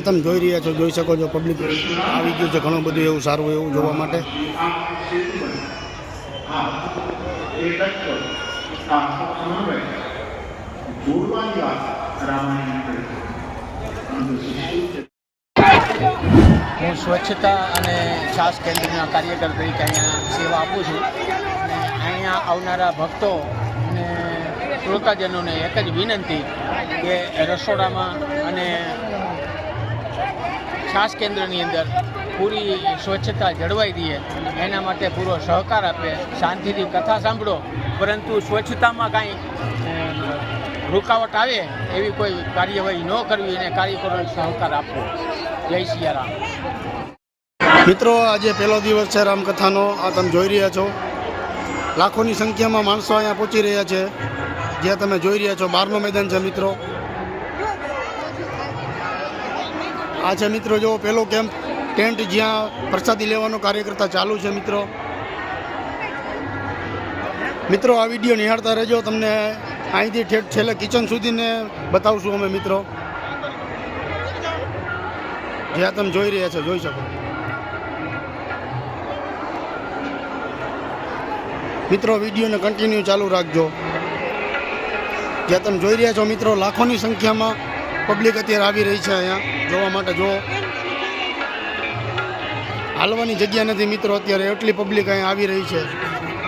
આ તમે જોઈ રહ્યા છો, જોઈ શકો છો પબ્લિક આવી ગયું છે ઘણું બધું એવું સારું એવું જોવા માટે. હું સ્વચ્છતા અને શ્વાસ કેન્દ્રના કાર્યકર તરીકે અહીંયા સેવા આપું છું. અને અહીંયા આવનારા ભક્તો અને શ્રોતાજનોને એક જ વિનંતી કે રસોડામાં અને છાસ કેન્દ્રની અંદર પૂરી સ્વચ્છતા જળવાઈ દઈએ, એના માટે પૂરો સહકાર આપે, શાંતિથી કથા સાંભળો, પરંતુ સ્વચ્છતામાં કાંઈ રૂકાવટ આવે એવી કોઈ કાર્યવાહી ન કરવી અને કાર્યકરોને સહકાર આપવો. જય સિયારામ. મિત્રો, આજે પહેલો દિવસ છે રામકથાનો, આ તમે જોઈ રહ્યા છો. લાખોની સંખ્યામાં માણસો અહીંયા પહોંચી રહ્યા છે. જ્યાં તમે જોઈ રહ્યા છો બહારનું મેદાન છે મિત્રો. આ છે મિત્રો, જો પહેલો કેમ્પ ટેન્ટ જ્યાં પ્રસાદી લેવાનો કાર્યકર્તા ચાલુ છે મિત્રો. મિત્રો, આ વીડિયો નિહાળતા રહેજો. તમને અહીંથી ઠેઠ છેલ્લે કિચન સુધીને બતાવશું અમે મિત્રો. જ્યાં તમે જોઈ રહ્યા છો, જોઈ શકો. મિત્રો, વિડીયોને કન્ટિન્યુ ચાલુ રાખજો. જ્યાં તમે જોઈ રહ્યા છો મિત્રો, લાખોની સંખ્યામાં પબ્લિક અત્યારે આવી રહી છે અહીંયા જોવા માટે. જો હાલવાની જગ્યા નથી મિત્રો, અત્યારે એટલી પબ્લિક અહીંયા આવી રહી છે.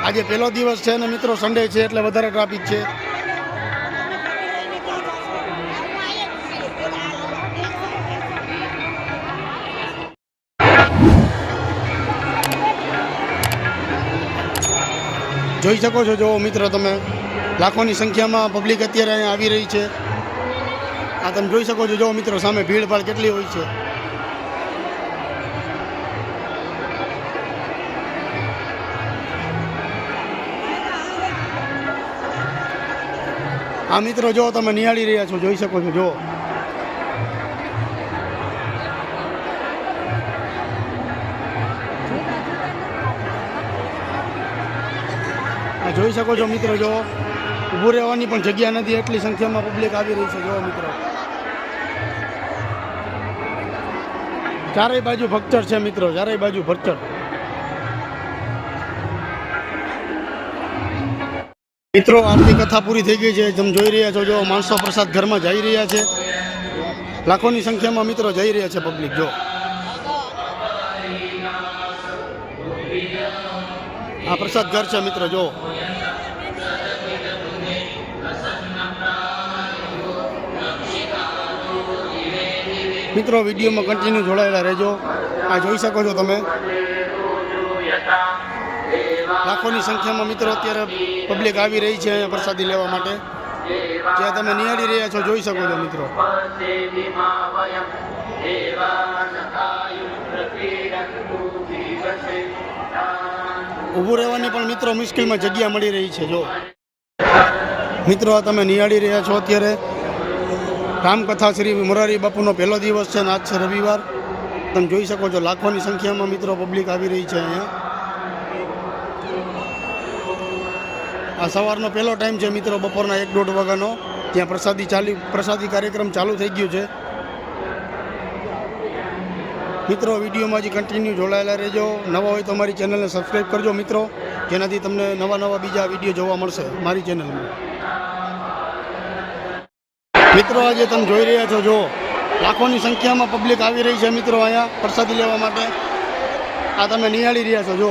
આજે પહેલો દિવસ છે ને મિત્રો સન્ડે છે એટલે વધારે ટ્રાફિક છે. જોઈ શકો છો જો મિત્રો તમે. લાખોની સંખ્યામાં પબ્લિક અત્યારે અહીંયા આવી રહી છે. આ તમે જોઈ શકો છો, જો મિત્રો સામે ભીડભાડ કેટલી હોય છે. આ મિત્રો, જો તમે નિહાળી રહ્યા છો, જોઈ શકો છો, જો. જોઈ શકો છો, મિત્રો, જો. ઊભું રહેવાની પણ જગ્યા નથી, એટલી સંખ્યામાં પબ્લિક આવી રહી છે જો મિત્રો. ચારેય બાજુ ભક્તર છે મિત્રો, ચારેય બાજુ ભક્તર. મિત્રો આરતી કથા પૂરી થઈ ગઈ છે તમે જોઈ રહ્યા છો, જો માણસો પ્રસાદ ઘરમાં જઈ રહ્યા છે. લાખોની સંખ્યામાં મિત્રો જઈ રહ્યા છે પબ્લિક જો. આ પ્રસાદ ઘર છે મિત્રો, જો. મિત્રો, વિડીયોમાં કન્ટિન્યુ જોડાયેલા રહેજો. આ જોઈ શકો છો તમે. લાખોની સંખ્યામાં મિત્રો અત્યારે પબ્લિક આવી રહી છે અહીંયા પ્રસાદી લેવા માટે. જ્યાં તમે નિહાળી રહ્યા છો, જોઈ શકો છો મિત્રો. ઊભું રહેવાની પણ મિત્રો મુશ્કેલમાં જગ્યા મળી રહી છે, જો. મિત્રો તમે નિહાળી રહ્યા છો અત્યારે. રામકથા શ્રી મોરારી બાપુનો પહેલો દિવસ છે અને આજ છે રવિવાર. તમે જોઈ શકો છો, લાખોની સંખ્યામાં મિત્રો પબ્લિક આવી રહી છે અહીંયા. આ સવારનો પહેલો ટાઈમ છે મિત્રો બપોરના એક દોઢ વાગ્યાનો. ત્યાં પ્રસાદી ચાલી, પ્રસાદી કાર્યક્રમ ચાલુ થઈ ગયો છે. મિત્રો, વિડીયોમાં હજી કન્ટિન્યુ જોડાયેલા રહેજો. નવા હોય તો મારી ચેનલને સબસ્ક્રાઈબ કરજો મિત્રો. જેનાથી તમને નવા નવા બીજા વીડિયો જોવા મળશે મારી ચેનલમાં મિત્રો આજે તમે જોઈ રહ્યા છો જો લાખોની સંખ્યામાં પબ્લિક આવી રહી છે મિત્રો અહીંયા પ્રસાદી લેવા માટે. આ તમે નિહાળી રહ્યા છો જો.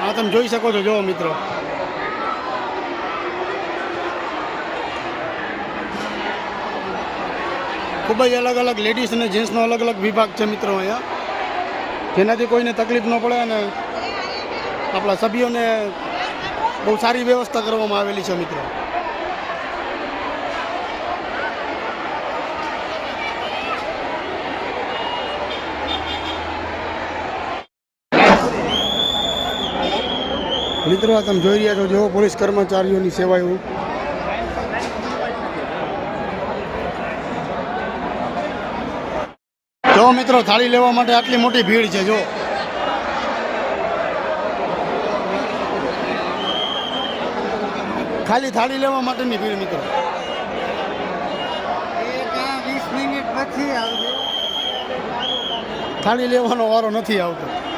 હા તમે જોઈ શકો છો જો મિત્રો. ખૂબ જ અલગ અલગ લેડીઝ અને જેન્ટ્સનો અલગ અલગ વિભાગ છે મિત્રો અહીંયા. જેનાથી કોઈને તકલીફ ન પડે અને આપણા સભ્યોને બહુ સારી વ્યવસ્થા કરવામાં આવેલી છે, મિત્રો. મિત્રો તમે જોઈ રહ્યા છો જેવો પોલીસ કર્મચારીઓની સેવા જો મિત્રો, થાળી લેવા માટે આટલી મોટી ભીડ છે, જો. ખાલી થાળી લેવા માટેની ભીડ, મિત્રો. થાળી લેવાનો વારો નથી આવતો.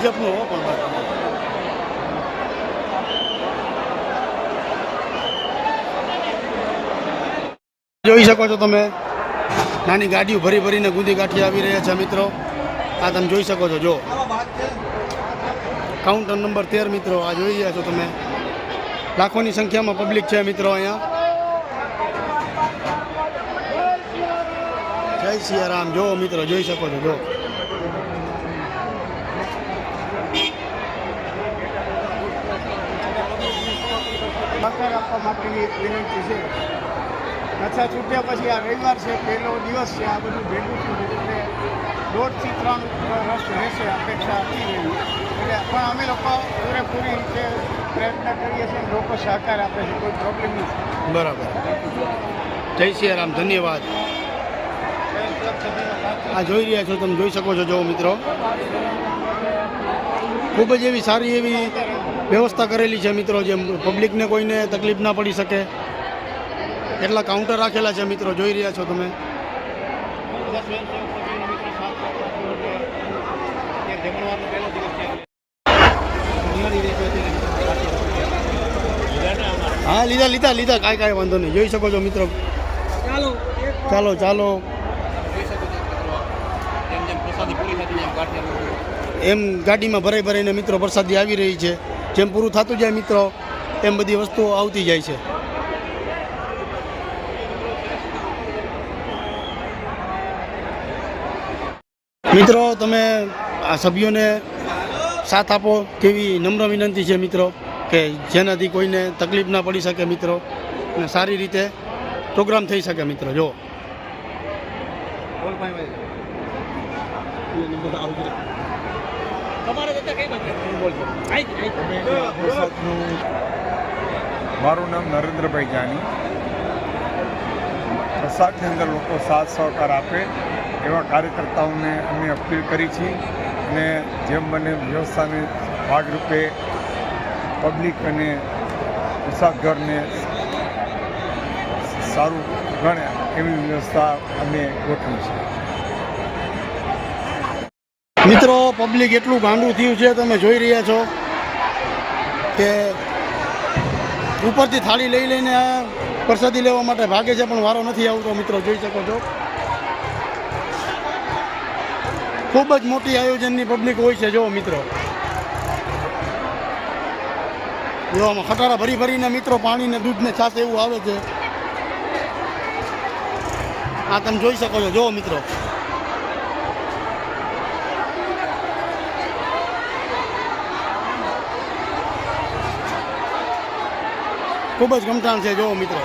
બીજેપનું હો પણ. જોઈ શકો છો તમે. નાની ગાડીઓ ભરી ભરીને ગુંદી ગાંઠી આવી રહ્યા છે મિત્રો. આ તમે જોઈ શકો છો, જો. કાઉન્ટર નંબર તેર મિત્રો, આ જોઈ રહ્યા છો તમે. લાખોની સંખ્યામાં પબ્લિક છે મિત્રો અહીંયા. જય સિયારામ, જો મિત્રો, જોઈ શકો છો, જો. સહકાર આપવા માટેની એક વિનંતી છે. નશા છૂટ્યા પછી આ રવિવાર છે, પહેલો દિવસ છે, આ બધું ભેગું થયું એટલે દોઢથી ત્રણ વર્ષ રહેશે અપેક્ષા હતી એવી એટલે પણ અમે લોકો પૂરેપૂરી રીતે પ્રયત્ન કરીએ છીએ, લોકો સહકાર આપે છે, કોઈ પ્રોબ્લેમ નથી. બરાબર. જય શ્રી રામ ધન્યવાદ. આ જોઈ રહ્યા છો, તમે જોઈ શકો છો જો મિત્રો. ખૂબ જ એવી સારી એવી વ્યવસ્થા કરેલી છે મિત્રો, જેમ પબ્લિકને કોઈને તકલીફ ના પડી શકે. એટલા કાઉન્ટર રાખેલા છે મિત્રો, જોઈ રહ્યા છો તમે. હા, લીધા લીધા લીધા, કાંઈ કાંઈ વાંધો નહીં. જોઈ શકો છો મિત્રો. ચાલો ચાલો. એમ ગાડીમાં ભરાઈ ભરાઈને મિત્રો પ્રસાદી આવી રહી છે. જેમ પૂરું થતું જાય મિત્રો એમ બધી વસ્તુઓ આવતી જાય છે. મિત્રો, તમે આ સભ્યોને સાથ આપો તેવી નમ્ર વિનંતી છે મિત્રો, કે જેનાથી કોઈને તકલીફ ના પડી શકે મિત્રો, અને સારી રીતે પ્રોગ્રામ થઈ શકે મિત્રો જો મારું નામ નરેન્દ્રભાઈ જાની. પ્રસાદની અંદર લોકો સાથ સહકાર આપે. એવા કાર્યકર્તાઓને અમે અપીલ કરી છે અને જેમ બને વ્યવસ્થાને ભાગરૂપે પબ્લિક અને પ્રસાદઘરને સારું ગણે એવી વ્યવસ્થા અમે ગોઠવી છે. મિત્રો પબ્લિક એટલું ગાંડું થયું છે, તમે જોઈ રહ્યા છો કે ઉપરથી થાળી લઈ લઈને પ્રસાદી લેવા માટે ભાગે છે, પણ વારો નથી આવતો, મિત્રો, જોઈ શકો છો. ખૂબ જ મોટી આયોજનની પબ્લિક હોય છે જો મિત્રો. જો ખટારા ભરી ભરીને મિત્રો પાણીને દૂધને દૂધ છાશ એવું આવે છે. આ તમે જોઈ શકો છો જો મિત્રો. ખૂબ જ ગમટાણ છે જો મિત્રો.